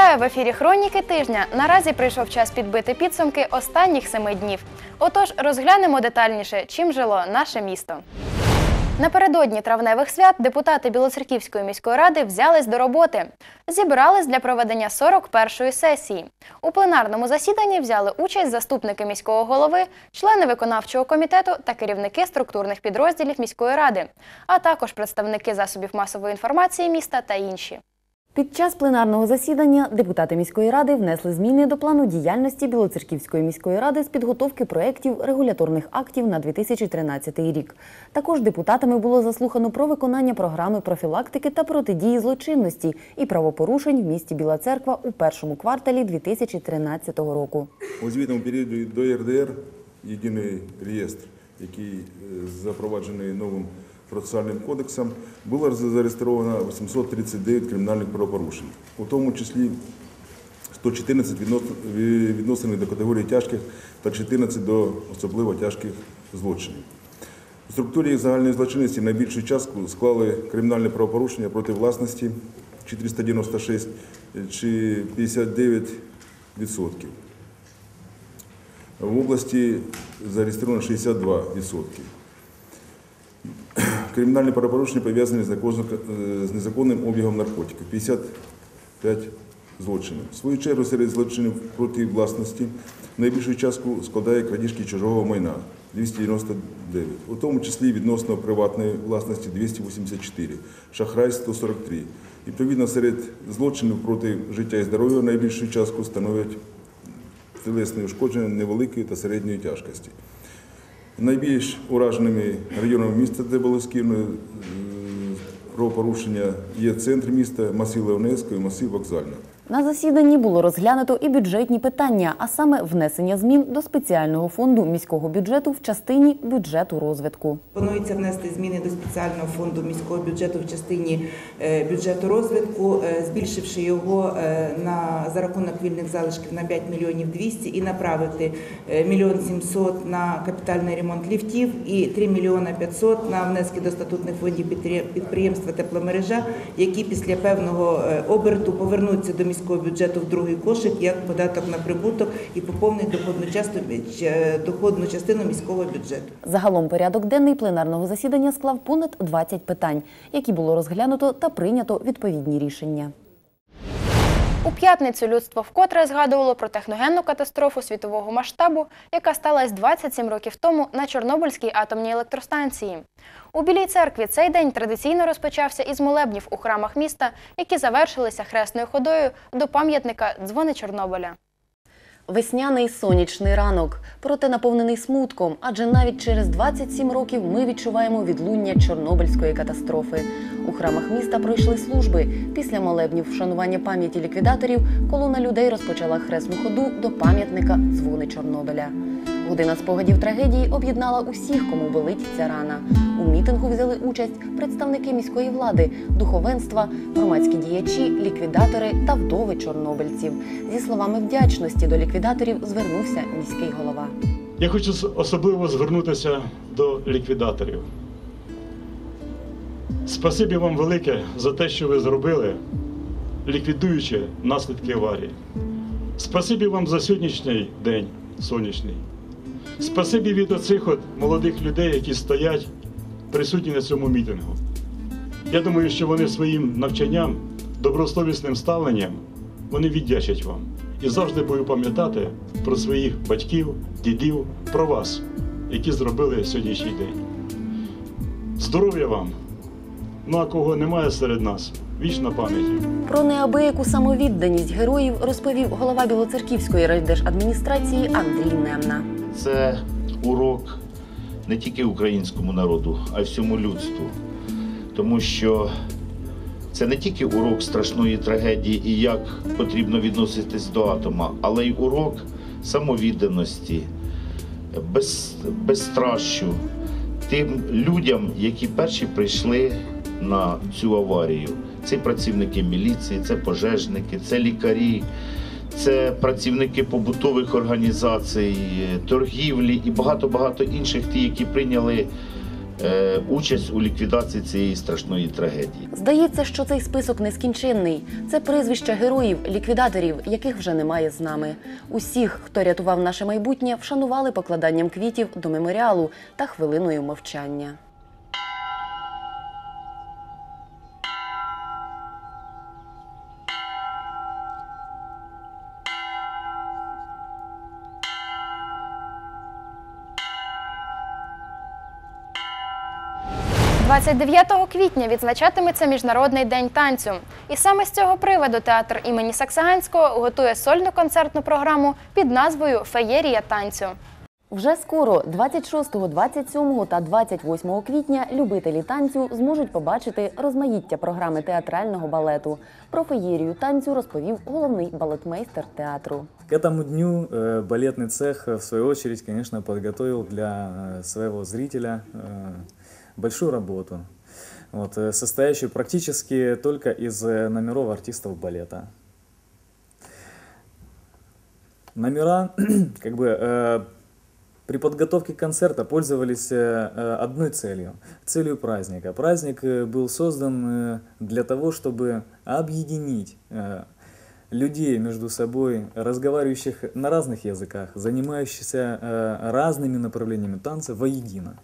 Вітаю в ефірі Хроніки тижня. Наразі прийшов час підбити підсумки останніх семи днів. Отож, розглянемо детальніше, чим жило наше місто. Напередодні травневих свят депутати Білоцерківської міської ради взялись до роботи. Зібрались для проведення 41-ї сесії. У пленарному засіданні взяли участь заступники міського голови, члени виконавчого комітету та керівники структурних підрозділів міської ради, а також представники засобів масової інформації міста та інші. Під час пленарного засідання депутати міської ради внесли зміни до плану діяльності Білоцерківської міської ради з підготовки проєктів регуляторних актів на 2013 рік. Також депутатами було заслухано про виконання програми профілактики та протидії злочинності і правопорушень в місті Біла Церква у першому кварталі 2013 року. У звітному періоді до ЄРДР єдиний реєстр, який е, запроваджений новим процесуальним кодексом, було зареєстровано 839 кримінальних правопорушень, у тому числі 114 віднос- відносини до категорії тяжких та 14 до особливо тяжких злочинів. У структурі загальної злочинності найбільшу частку склали кримінальне правопорушення проти власності 496 чи 59 відсотків. В області зареєстровано 62 відсотки. Кримінальні правопорушення пов'язані з е, незаконним обігом наркотиків 55 злочинів. В свою чергу серед злочинів проти власності найбільшу частку складає крадіжки чужого майна 299, у тому числі відносно приватної власності 284, шахрай 143. Відповідно, серед злочинів проти життя і здоров'я найбільшу частку становлять тілесні ушкодження невеликої та середньої тяжкості. Найбільш ураженими районами міста, де було скірно про порушення, є центр міста, масив Леонецького і масив Вокзальна. На засіданні було розглянуто і бюджетні питання, а саме внесення змін до спеціального фонду міського бюджету в частині бюджету розвитку. Планується внести зміни до спеціального фонду міського бюджету в частині е, бюджету розвитку, е, збільшивши його е, на за рахунок вільних залишків на 5 мільйонів 200 і направити мільйон 700 на капітальний ремонт ліфтів і 3 мільйона 500 на внески до статутних фондів підприємства тепломережа, які після певного оберту повернуться до міського бюджету в другий кошик як податок на прибуток і поповнить доходну частину доходну частину міського бюджету. Загалом порядок денний пленарного засідання склав понад 20 питань, які було розглянуто та прийнято відповідні рішення. У п'ятницю людство вкотре згадувало про техногенну катастрофу світового масштабу, яка сталася 27 років тому на Чорнобильській атомній електростанції. У Білій церкві цей день традиційно розпочався із молебнів у храмах міста, які завершилися хресною ходою до пам'ятника Дзвони Чорнобиля. Весняний сонячний ранок, проте наповнений смутком, адже навіть через 27 років ми відчуваємо відлуння Чорнобильської катастрофи. У храмах міста пройшли служби. Після молебнів вшанування пам'яті ліквідаторів колона людей розпочала хресну ходу до пам'ятника Дзвони Чорнобиля. Година спогадів трагедії об'єднала усіх, кому болить ця рана. У мітингу взяли участь представники міської влади, духовенства, громадські діячі, ліквідатори та вдови чорнобильців. Зі словами вдячності до ліквідаторів звернувся міський голова. Я хочу особливо звернутися до ліквідаторів. Спасибі вам велике за те, що ви зробили, ліквідуючи наслідки аварії. Спасибі вам за сьогоднішній день сонячний. Спасибі від оцих от молодих людей, які стоять присутні на цьому мітингу. Я думаю, що вони своїм навчанням, добросовісним ставленням, вони віддячать вам. І завжди будуть пам'ятати про своїх батьків, дідів, про вас, які зробили сьогоднішній день. Здоров'я вам! Ну а кого немає серед нас, вічна пам'ять. Про неабияку самовідданість героїв розповів голова Білоцерківської райдержадміністрації Андрій Немна. Це урок не тільки українському народу, а й всьому людству. Тому що це не тільки урок страшної трагедії і як потрібно відноситись до атома, але й урок самовідданості, без, безстращу тим людям, які перші прийшли на цю аварію. Це працівники міліції, це пожежники, це лікарі, це працівники побутових організацій, торгівлі і багато-багато інших, ті, які прийняли е, участь у ліквідації цієї страшної трагедії. Здається, що цей список нескінченний. Це прізвища героїв, ліквідаторів, яких вже немає з нами. Усіх, хто рятував наше майбутнє, вшанували покладанням квітів до меморіалу та хвилиною мовчання. – 29 квітня відзначатиметься Міжнародний день танцю. І саме з цього приводу театр імені Саксаганського готує сольну концертну програму під назвою Феєрія танцю. Вже скоро, 26, 27 та 28 квітня, любителі танцю зможуть побачити розмаїття програми театрального балету. Про феєрію танцю розповів головний балетмейстер театру. К этому дню э, балетный цех, э, в свою очередь, конечно, подготовил для э, своего зрителя э, большую работу, вот, э, состоящую практически только из э, номеров артистов балета. Номера, как бы, э, при подготовке концерта пользовались э, э, одной целью, целью праздника. Праздник был создан э, для того, чтобы объединить э, людей между собой, разговаривающих на разных языках, занимающихся э, разными направлениями танца воедино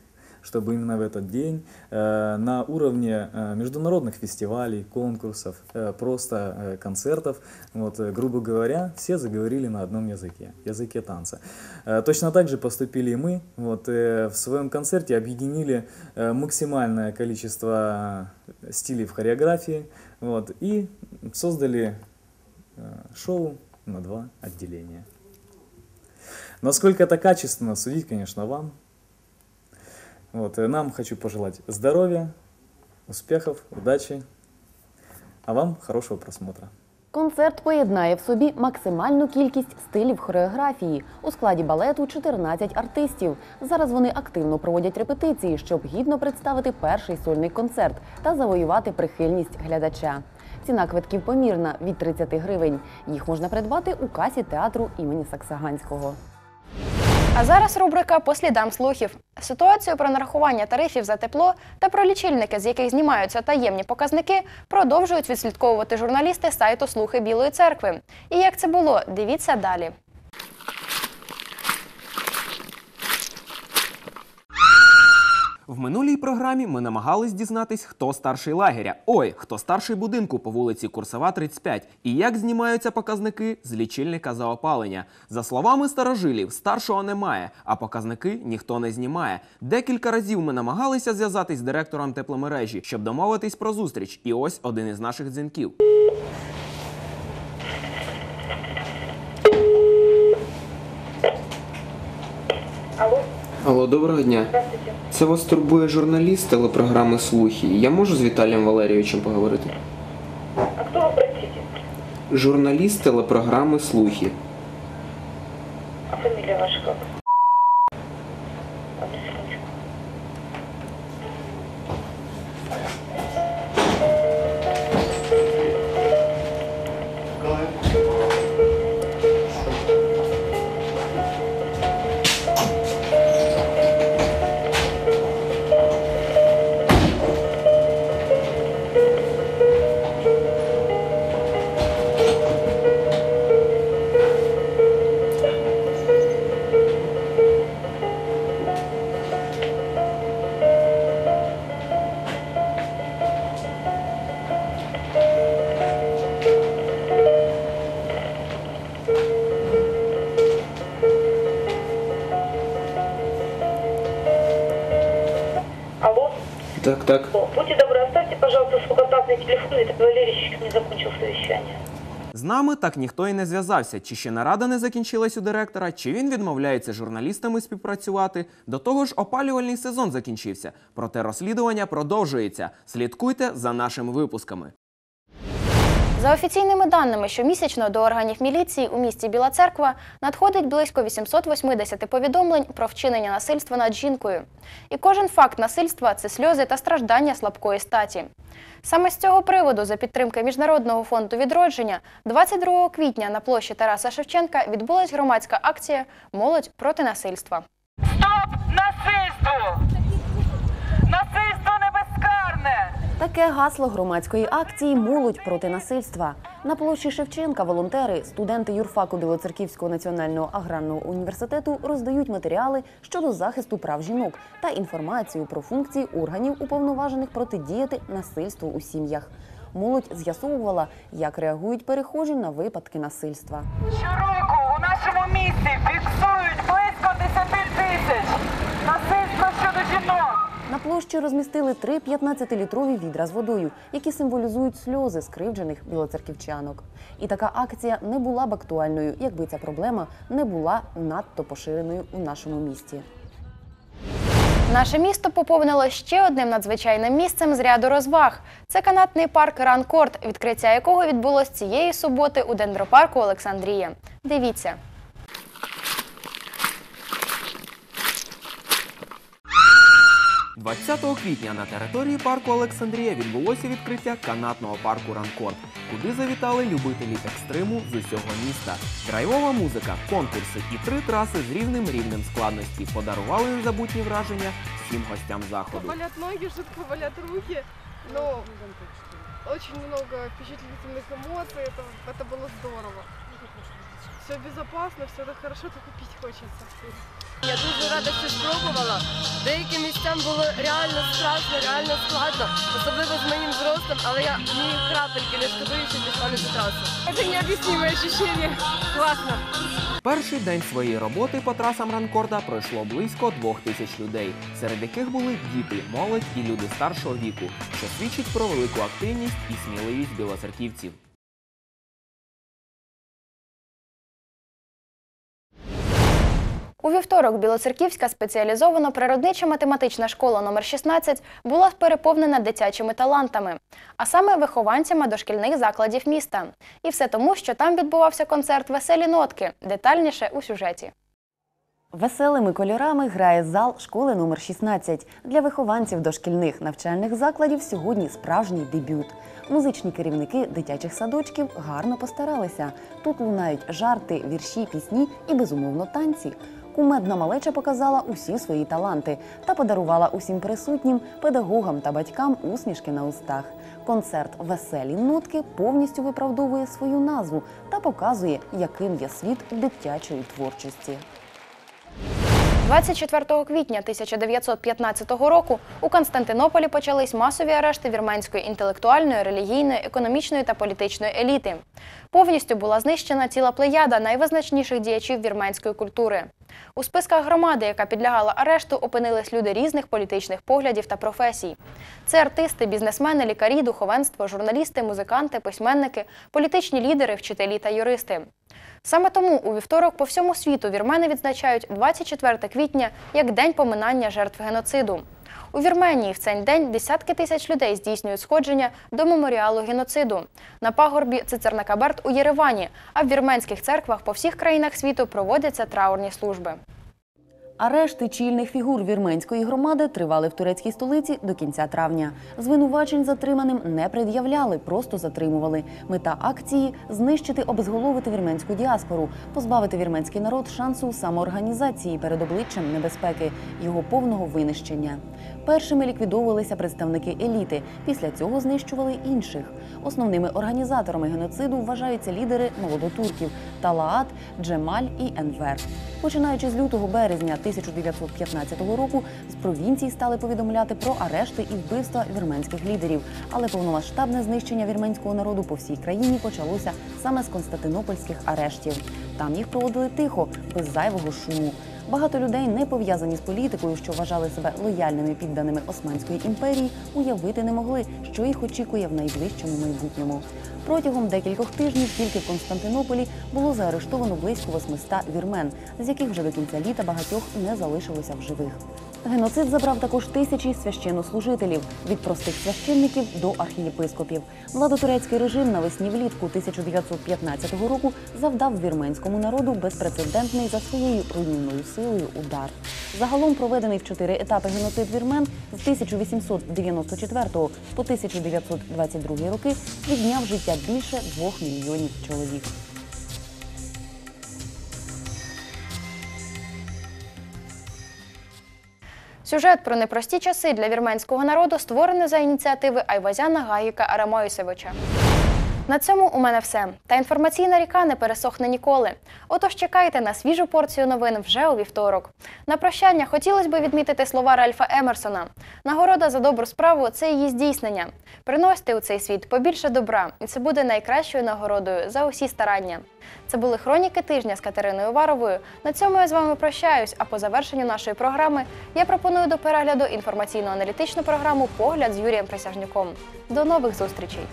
чтобы именно в этот день э, на уровне э, международных фестивалей, конкурсов, э, просто концертов, вот, грубо говоря, все заговорили на одном языке, языке танца. Точно так же поступили и мы. Вот, в своем концерте объединили максимальное количество стилей в хореографии вот, и создали шоу на два отделения. Насколько это качественно, судить, конечно, вам. Вот, нам хочу пожелать здоровья, успехов, удачи, а вам хорошего просмотра. Концерт поєднає в собі максимальну кількість стилів хореографії. У складі балету 14 артистів. Зараз вони активно проводять репетиції, щоб гідно представити перший сольний концерт та завоювати прихильність глядача. Ціна квитків помірна від 30 гривень. Їх можна придбати у касі театру імені Саксаганського. А зараз рубрика по слідам слухів. Ситуацію про нарахування тарифів за тепло та про лічильники, з яких знімаються таємні показники, продовжують відслідковувати журналісти сайту Слухи Білої церкви. І як це було, дивіться далі. В минулій програмі ми намагались дізнатись, хто старший лагеря. Ой, хто старший будинку по вулиці Курсова, 35, і як знімаються показники з лічильника за опалення. За словами старожилів, старшого немає, а показники ніхто не знімає. Декілька разів ми намагалися зв'язатись з директором тепломережі, щоб домовитись про зустріч. І ось один із наших дзвінків. Алло, доброго дня. Це вас турбує журналіст телепрограми Слухи. Я можу з Віталієм Валерійовичем поговорити? А кто ви працюєте? Журналіст телепрограми Слухи. Не закончил совещание. З нами так ніхто і не зв'язався, чи ще нарада не закінчилась у директора, чи він відмовляється з журналістами співпрацювати. До того ж, опалювальний сезон закінчився. Проте розслідування продовжується. Слідкуйте за нашими випусками. За офіційними даними, щомісячно до органів міліції у місті Біла Церква надходить близько 880 повідомлень про вчинення насильства над жінкою. І кожен факт насильства це сльози та страждання слабкої статі. Саме з цього приводу, за підтримки Міжнародного фонду відродження, 22 квітня на площі Тараса Шевченка відбулась громадська акція Молодь проти насильства. Стоп насильству! Таке гасло громадської акції Молодь проти насильства. На площі Шевченка волонтери, студенти юрфаку Білоцерківського національного аграрного університету роздають матеріали щодо захисту прав жінок та інформацію про функції органів, уповноважених протидіяти насильству у сім'ях. Молодь з'ясовувала, як реагують перехожі на випадки насильства. Щороку у нашому місті фіксують близько 10 тисяч. На площі розмістили три 15-літрові відра з водою, які символізують сльози скривджених білоцерківчанок. І така акція не була б актуальною, якби ця проблема не була надто поширеною у нашому місті. Наше місто поповнило ще одним надзвичайним місцем з ряду розваг. Це канатний парк Ранкорт, відкриття якого відбулось цієї суботи у дендропарку Олександрія. Дивіться. – 20 квітня на території парку Олександрія відбулося відкриття канатного парку Ранкорд, куди завітали любителі екстриму з усього міста. Драйвова музика, конкурси і три траси з рівним рівнем складності подарували незабутні враження всім гостям заходу. Болят ноги, жутко болят руки. Но очень много впечатлительных эмоций. Это, это было здорово. Все безопасно, все так хорошо, только пить хочется. Я дуже рада, що спробувала. Деяким місцям було реально страшно, реально складно, особливо з моїм зростом, але я ні крапельки не шкодую, що пішла на цю трасу. Это необъяснимое ощущение. Классно. Перший день своєї роботи по трасам Ранкорда пройшло близько двох тисяч людей, серед яких були діти, молодь і люди старшого віку, що свідчить про велику активність і сміливість білоцерківців. У вівторок Білоцерківська спеціалізована природнича математична школа номер 16 була переповнена дитячими талантами, а саме вихованцями дошкільних закладів міста. І все тому, що там відбувався концерт Веселі нотки. Детальніше у сюжеті. Веселими кольорами грає зал школи номер 16. Для вихованців дошкільних навчальних закладів сьогодні справжній дебют. Музичні керівники дитячих садочків гарно постаралися. Тут лунають жарти, вірші, пісні і безумовно танці. Кумедна малеча показала усі свої таланти та подарувала усім присутнім педагогам та батькам усмішки на устах. Концерт Веселі нотки повністю виправдовує свою назву та показує, яким є світ дитячої творчості. 24 квітня 1915 року у Константинополі почались масові арешти вірменської інтелектуальної, релігійної, економічної та політичної еліти. Повністю була знищена ціла плеяда найвизначніших діячів вірменської культури. У списках громади, яка підлягала арешту, опинились люди різних політичних поглядів та професій. Це артисти, бізнесмени, лікарі, духовенство, журналісти, музиканти, письменники, політичні лідери, вчителі та юристи. Саме тому у вівторок по всьому світу вірмени відзначають 24 квітня як день поминання жертв геноциду. У Вірменії в цей день десятки тисяч людей здійснюють сходження до меморіалу геноциду на пагорбі Цицернакаберт у Єревані, а в вірменських церквах по всіх країнах світу проводяться траурні служби. Арешти чільних фігур вірменської громади тривали в турецькій столиці до кінця травня. Звинувачень затриманим не пред'являли, просто затримували. Мета акції знищити, обезголовити вірменську діаспору, позбавити вірменський народ шансу самоорганізації перед обличчям небезпеки, його повного винищення. Першими ліквідовувалися представники еліти. Після цього знищували інших. Основними організаторами геноциду вважаються лідери молодотурків Талаат, Джемаль і Енвер. Починаючи з лютого березня 1915 року, з провінцій стали повідомляти про арешти і вбивства вірменських лідерів. Але повномасштабне знищення вірменського народу по всій країні почалося саме з константинопольських арештів. Там їх проводили тихо, без зайвого шуму. Багато людей, не пов'язані з політикою, що вважали себе лояльними підданими Османської імперії, уявити не могли, що їх очікує в найближчому майбутньому. Протягом декількох тижнів тільки в Константинополі було заарештовано близько 800 вірмен, з яких вже до кінця літа багатьох не залишилося в живих. Геноцид забрав також тисячі священнослужителів від простих священників до архієпископів. Владотурецький режим навесні влітку 1915 року завдав вірменському народу безпрецедентний за своєю руйнівною силою удар. Загалом проведений в чотири етапи геноцид вірмен з 1894 по 1922 роки відняв життя більше двох мільйонів чоловік. Сюжет про непрості часи для вірменського народу створений за ініціативи Айвазяна Гаїка Арамоїсевича. На цьому у мене все. Та інформаційна ріка не пересохне ніколи. Отож чекайте на свіжу порцію новин вже у вівторок. На прощання хотілося б відмітити слова Ральфа Емерсона. Нагорода за добру справу це її здійснення. Приносьте у цей світ побільше добра, і це буде найкращою нагородою за усі старання. Це були хроніки тижня з Катериною Варовою. На цьому я з вами прощаюсь. А по завершенню нашої програми я пропоную до перегляду інформаційно-аналітичну програму Погляд з Юрієм Присяжнюком. До нових зустрічей!